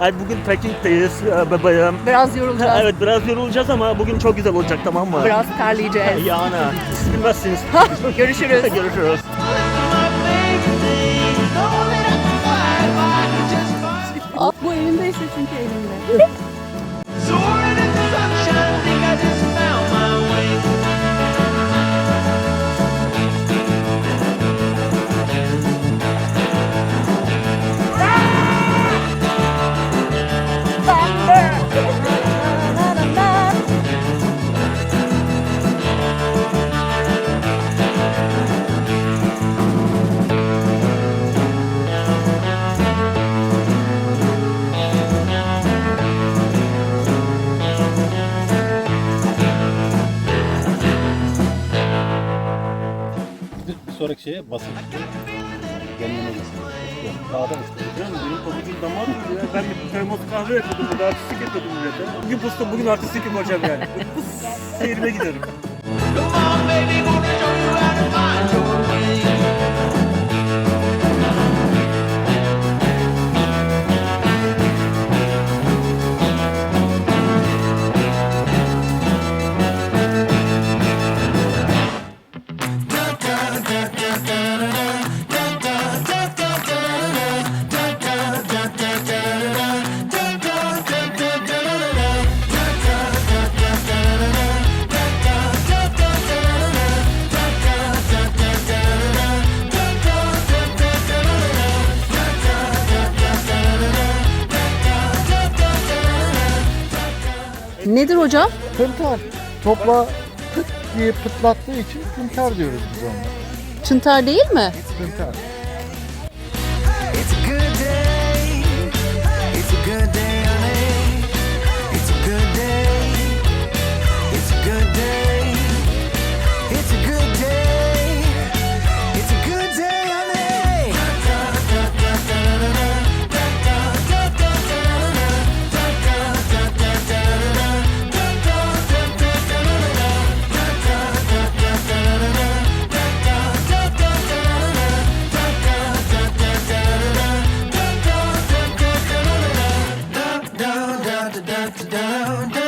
Ay bugün trekkingdeyiz. Ee, bebeğim. Biraz yorulacağız. Evet biraz yorulacağız ama bugün çok güzel olacak tamam mı? Biraz terleyeceğiz. Yani siz bilmezsiniz. Görüşürüz. Görüşürüz. Sonraki şeye basın. Yanına basın. Dağda basın. Canım benim pabucum damar mı ya? Ben bir termos kahve yapıyordum burada artistik yapıyordum millete. Bugün pusta bugün artistik yapacağım yani. Pus seyrine giderim. Come on, baby, gonna Nedir hocam? Pıntar. Topla pıt diye pıtlattığı için pıntar diyoruz biz ona. Çıntar değil mi? Pıntar. down, down, down.